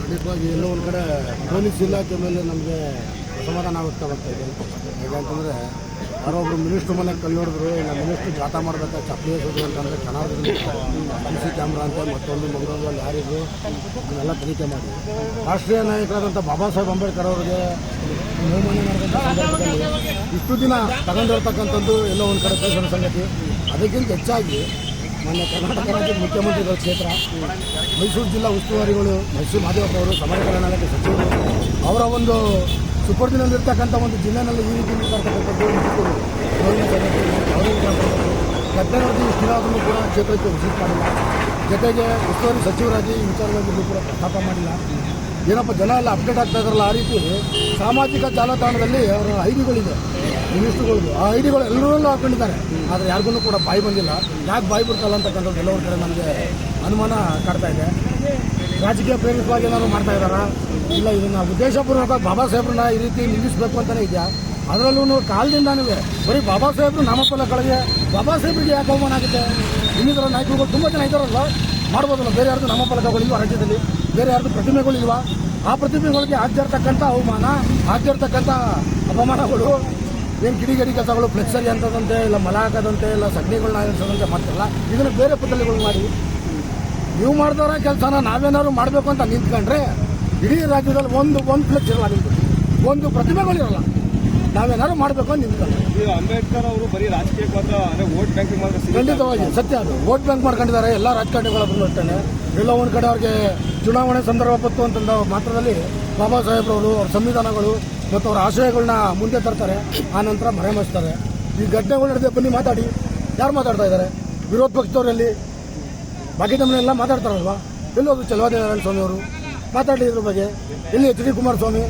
ಖಂಡಿತವಾಗಿ ಎಲ್ಲೋ ಒಂದು ಕಡೆ ಪೊಲೀಸ್ ಇಲಾಖೆ ಮೇಲೆ ನಮಗೆ ಅಸಮಾಧಾನ ವ್ಯಕ್ತವಾಗ್ತಾ ಇದೆ. ಯಾಕಂತಂದರೆ ಯಾರೋ ಒಬ್ಬರು ಮಿನಿಸ್ಟ್ರ್ ಮನೆ ಹೊಡೆದ್ರು ಇಲ್ಲ ಮಿನಿಸ್ಟ್ರ್ ಜಾತ ಮಾಡಬೇಕಾ, ಚಪ್ಪಲಿ ಎಸೋದು ಅಂತಂದರೆ ಕನ್ನಡದಲ್ಲಿ ಸಿ ಸಿ ಕ್ಯಾಮ್ರಾ ಅಂತ ಮತ್ತೊಂದು ಮಂಗಳೂರಲ್ಲಿ ಯಾರಿದ್ರು ಅದನ್ನೆಲ್ಲ ತನಿಖೆ ಮಾಡಿ. ರಾಷ್ಟ್ರೀಯ ನಾಯಕರಾದಂಥ ಬಾಬಾ ಸಾಹೇಬ್ ಅಂಬೇಡ್ಕರ್ ಅವರಿಗೆ ಬಹುಮಾನ ಮಾಡಿದಂಥ ಇಷ್ಟು ದಿನ ತಗೊಂಡಿರ್ತಕ್ಕಂಥದ್ದು ಎಲ್ಲೋ ಒಂದು ಕಡೆ ಸಂಗತಿ. ಅದಕ್ಕಿಂತ ಹೆಚ್ಚಾಗಿ ಮೊನ್ನೆ ಕರ್ನಾಟಕ ರಾಜ್ಯದ ಮುಖ್ಯಮಂತ್ರಿಗಳ ಕ್ಷೇತ್ರ, ಮೈಸೂರು ಜಿಲ್ಲಾ ಉಸ್ತುವಾರಿಗಳು ಮೈಸೂರು ಮಾದೇವಪ್ಪ ಅವರು, ಸಮಾಜ ಕಲ್ಯಾಣ ಸಚಿವರು, ಅವರ ಒಂದು ಸುಪರ್ದಿನಲ್ಲಿರ್ತಕ್ಕಂಥ ಒಂದು ಜಿಲ್ಲೆನಲ್ಲಿ ಈ ರೀತಿ ಇಷ್ಟು ದಿನ ಆದ್ರೂ ಕೂಡ ಕ್ಷೇತ್ರಕ್ಕೆ ವಿಸಿಟ್ ಮಾಡಿಲ್ಲ. ಜೊತೆಗೆ ಉಸ್ತುವಾರಿ ಸಚಿವರಾಗಿ ಇನ್ನೂ ಕೂಡ ಪ್ರಸ್ತಾಪ ಮಾಡಿಲ್ಲ. ಏನಪ್ಪ, ಜನ ಎಲ್ಲ ಅಪ್ಡೇಟ್ ಆಗ್ತಾ ಇದ್ರಲ್ಲ ಆ ರೀತಿ ಸಾಮಾಜಿಕ ಜಾಲತಾಣದಲ್ಲಿ ಅವರ ಐಡಿಗಳಿದೆ. ಮಿನಿಸ್ಟ್ರುಗಳು ಆ ಐಡಿಗಳು ಎಲ್ಲರೂ ಹಾಕೊಂಡಿದ್ದಾರೆ. ಆದರೆ ಯಾರಿಗೂ ಕೂಡ ಬಾಯಿ ಬಂದಿಲ್ಲ. ಯಾಕೆ ಬಾಯಿ ಬಿಡ್ತಲ್ಲ ಅಂತಕ್ಕಂಥದ್ದು ಎಲ್ಲವರ ಕಡೆ ನನಗೆ ಅನುಮಾನ ಕಾಡ್ತಾ ಇದೆ. ರಾಜಕೀಯ ಪ್ರೇರಿತವಾಗಿ ಏನಾದ್ರು ಮಾಡ್ತಾ ಇದ್ದಾರಾ? ಇಲ್ಲ, ಇದನ್ನ ಉದ್ದೇಶಪೂರ್ವಕ ಬಾಬಾ ಸಾಹೇಬ್ರನ್ನ ಈ ರೀತಿ ನಿಲ್ಲಿಸಬೇಕು ಅಂತಲೇ ಇದೆಯಾ? ಅದರಲ್ಲೂ ಕಾಲದಿಂದಾನೂ ಬರೀ ಬಾಬಾ ಸಾಹೇಬ್ರು ನಾಮಫಲಗಳಿಗೆ ಬಾಬಾ ಸಾಹೇಬ್ರಿಗೆ ಯಾಕೆ ಅವಮಾನ ಆಗುತ್ತೆ? ಇನ್ನಿತರ ನಾಯಕರುಗಳು ತುಂಬ ಜನ ಇದ್ದಾರಲ್ಲ ಮಾಡ್ಬೋದಲ್ಲ, ಬೇರೆ ಯಾರ್ದು ನಾಮಫಲಕಗಳಿಲ್ವಾ ರಾಜ್ಯದಲ್ಲಿ? ಬೇರೆ ಯಾರ್ದು ಪ್ರತಿಮೆಗಳಿಲ್ವಾ ಆ ಪ್ರತಿಮೆಗಳಿಗೆ ಆಗ್ತಿರ್ತಕ್ಕಂಥ ಅವಮಾನ ಆಗ್ತಿರ್ತಕ್ಕಂಥ ಅಪಮಾನಗಳು ಏನು ಗಡಿ ಕೆಲಸಗಳು ಫ್ಲೆಕ್ಸರಿ ಅಂತದಂತೆ ಇಲ್ಲ ಮಲ ಹಾಕದಂತೆ ಇಲ್ಲ ಸಗಣಿಗಳನ್ನ ಇರಿಸೋದಂತೆ ಮಾಡ್ತಾರಲ್ಲ ಇದನ್ನು ಬೇರೆ ಪದ್ಧತಿಗಳು ಮಾಡಿ. ನೀವು ಮಾಡಿದವರ ಕೆಲಸನ ನಾವೇನಾದ್ರು ಮಾಡಬೇಕು ಅಂತ ನಿಂತ್ಕೊಂಡ್ರೆ ಇಡೀ ರಾಜ್ಯದಲ್ಲಿ ಒಂದು ಒಂದು ಫ್ಲೆಕ್ಸ್ ಇರಲ್ಲ ನಿಂತು ಒಂದು ಪ್ರತಿಮೆಗಳಿರಲ್ಲ ನಾವೇನಾದ್ರು ಮಾಡಬೇಕು ಅಂತ ನಿಂತ್ಕೊಂಡ್ರೆ. ಅಂಬೇಡ್ಕರ್ ಅವರು ಬರೀ ರಾಜಕೀಯ ಮಾತ್ರ ಅಂದ್ರೆ ವೋಟ್ ಬ್ಯಾಂಕಿಂಗ್ ಮಾತ್ರ. ಖಂಡಿತವಾಗಿ ಸತ್ಯ ಅದು. ವೋಟ್ ಬ್ಯಾಂಕ್ ಮಾಡ್ಕೊಂಡಿದ್ದಾರೆ ಎಲ್ಲ ರಾಜಕಾರಣಿಗಳು ಅಷ್ಟೇ ಎಲ್ಲ ಒಂದು ಕಡೆ ಅವ್ರಿಗೆ ಚುನಾವಣೆ ಸಂದರ್ಭ ಬಂತು ಅಂತಂದ ಮಾತ್ರದಲ್ಲಿ ಬಾಬಾ ಸಾಹೇಬ್ರವರು ಅವ್ರ ಸಂವಿಧಾನಗಳು ಮತ್ತು ಅವರ ಆಶಯಗಳನ್ನ ಮುಂದೆ ತರ್ತಾರೆ. ಆ ನಂತರ ಮರೆಮಾಚ್ತಾರೆ ಈ ಘಟನೆಗಳು ನಡೆದ ಬನ್ನಿ ಮಾತಾಡಿ. ಯಾರು ಮಾತಾಡ್ತಾ ಇದ್ದಾರೆ? ವಿರೋಧ ಪಕ್ಷದವರಲ್ಲಿ ಭಾಗ್ಯದಮ್ಮನೆಲ್ಲ ಮಾತಾಡ್ತಾರಲ್ವಾ? ಎಲ್ಲೋದು ಚಲವಾದಿ ಸ್ವಾಮಿ ಅವರು. ಮಾತಾಡಲಿ ಇದ್ರ ಬಗ್ಗೆ. ಎಲ್ಲಿ ಎಚ್ ಡಿ ಕುಮಾರಸ್ವಾಮಿ?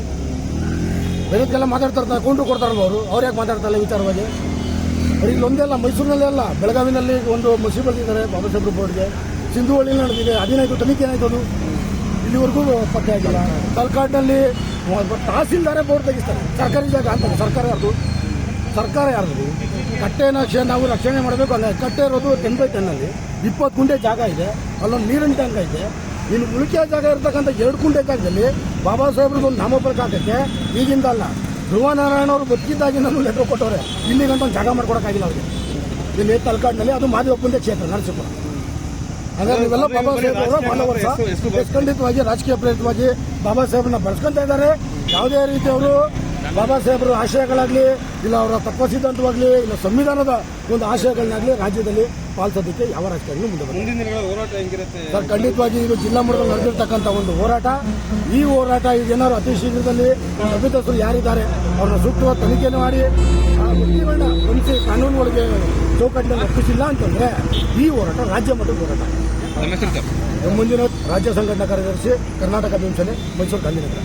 ಬೇರೆದಕ್ಕೆಲ್ಲ ಮಾತಾಡ್ತಾ ಇರ್ತಾರೆ ಕೌಂಟ್ರು ಕೊಡ್ತಾರಲ್ವ ಅವರು? ಅವ್ರು ಯಾಕೆ ಮಾತಾಡ್ತಾ ಇಲ್ಲ ಬಗ್ಗೆ? ವಿಚಾರವಾಗಿ ಬರೀ ಇಲ್ಲೊಂದೇ ಅಲ್ಲ, ಮೈಸೂರಿನಲ್ಲೇ ಅಲ್ಲ. ಬೆಳಗಾವಿನಲ್ಲಿ ಒಂದು ಮಸಿ ಬರೆದಿದ್ದಾರೆ ಬಾಬಾ ಸಾಹೇಬ್ ಬೋರ್ಡ್ಗೆ ಸಿಂಧುವಳ್ಳಿಯಲ್ಲಿ ನಡೆದಿದೆ. ಹದಿನೈದು ತನಿಖೆ ಏನಾಯ್ತು ಅದು? ಇಲ್ಲಿವರೆಗೂ ಪತ್ತೆ ಆಗಿಲ್ಲ. ತಲಕಾಡಿನಲ್ಲಿ ತಹಸೀಲ್ದಾರೇ ಬೋರ್ಡ್ ತೆಗಿಸ್ತಾರೆ. ಸರ್ಕಾರಿ ಜಾಗ ಅಂತ ಸರ್ಕಾರ ಯಾರ್ದು? ಸರ್ಕಾರ ಯಾರ್ದು? ಕಟ್ಟೆ ನಾಶ ನಾವು ರಕ್ಷಣೆ ಮಾಡಬೇಕು ಅಲ್ಲ ಕಟ್ಟೆ ಇರೋದು ಟೆನ್ ಬೈ ಟೆನ್ನಲ್ಲಿ ಇಪ್ಪತ್ತು ಗುಂಟೆ ಜಾಗ ಇದೆ, ಅಲ್ಲೊಂದು ನೀರಿನ ಟ್ಯಾಂಕ್ ಐತೆ. ಇನ್ನು ಉಳಿಕೆ ಜಾಗ ಇರ್ತಕ್ಕಂಥ ಎರಡು ಗುಂಟೆ ಜಾಗದಲ್ಲಿ ಬಾಬಾ ಸಾಹೇಬ್ರದ್ದು ಒಂದು ನಾಮಫಲಕ ಹಾಕಕ್ಕೆ ಈಗಿಂದ ಅಲ್ಲ. ಧ್ರುವ ನಾರಾಯಣ ಅವರು ಬದುಕಿದ್ದಾಗಿ ನಾನು ಲೆಟರ್ ಕೊಟ್ಟವ್ರೆ. ಇಲ್ಲಿಗಂತ ಒಂದು ಜಾಗ ಮಾಡ್ಕೊಡಕ್ಕಾಗಿಲ್ಲ ಅವ್ರಿಗೆ. ಇಲ್ಲಿ ತಲಕಾಡಿನಲ್ಲಿ ಅದು ಮಾದೇವಪ್ಪಂದೇ ಕ್ಷೇತ್ರ, ನರಸೀಪುರ. ಹಾಗಾಗಿ ನೀವೆಲ್ಲ ಬಾಬಾ ಸಾಹೇಬ್ ಅವರ ಮಾನವರ ಖಂಡಿತವಾಗಿ ರಾಜಕೀಯ ಪ್ರೇರಿತವಾಗಿ ಬಾಬಾ ಸಾಹೇಬ್ರನ್ನ ಬಳಸ್ಕೊಂತ ಇದ್ದಾರೆ. ಯಾವುದೇ ರೀತಿ ಅವರು ಬಾಬಾ ಸಾಹೇಬರ ಆಶಯಗಳಾಗಲಿ ಇಲ್ಲ ಅವರ ತತ್ವ ಸಿದ್ಧಾಂತವಾಗಲಿ ಇಲ್ಲ ಸಂವಿಧಾನದ ಒಂದು ಆಶಯಗಳನ್ನಾಗಲಿ ರಾಜ್ಯದಲ್ಲಿ ಪಾಲಿಸೋದಕ್ಕೆ ಯಾವ ರಾಜಕೀಯ ಮುಂದೆ ಸರ್ ಖಂಡಿತವಾಗಿ ಇದು ಜಿಲ್ಲಾ ಮಟ್ಟದಲ್ಲಿ ನಡೆದಿರ್ತಕ್ಕಂಥ ಒಂದು ಹೋರಾಟ. ಈ ಹೋರಾಟ ಇದೇನಾದ್ರು ಅತಿ ಶೀಘ್ರದಲ್ಲಿ ತಪ್ಪಿತಸ್ಥರು ಯಾರಿದ್ದಾರೆ ಅವ್ರನ್ನ ಸೂಕ್ತವಾದ ತನಿಖೆಯನ್ನು ಮಾಡಿ ಆ ವ್ಯಕ್ತಿಗಳನ್ನ ಕಾನೂನು ಒಳಗೆ ಚೌಕಟ್ಟಿನಲ್ಲಿ ಒಪ್ಪಿಸಿಲ್ಲ ಅಂತಂದ್ರೆ ಈ ಹೋರಾಟ ರಾಜ್ಯ ಮಟ್ಟದ ಹೋರಾಟ. ನಮ್ಮ ಹೆಸರು ಸರ್. ಮುಂದಿನ ರಾಜ್ಯ ಸಂಘಟನಾ ಕಾರ್ಯದರ್ಶಿ ಕರ್ನಾಟಕ ಭೀಮಸೇನೆ ಮೈಸೂರು ಗಾಂಧಿನಗರ.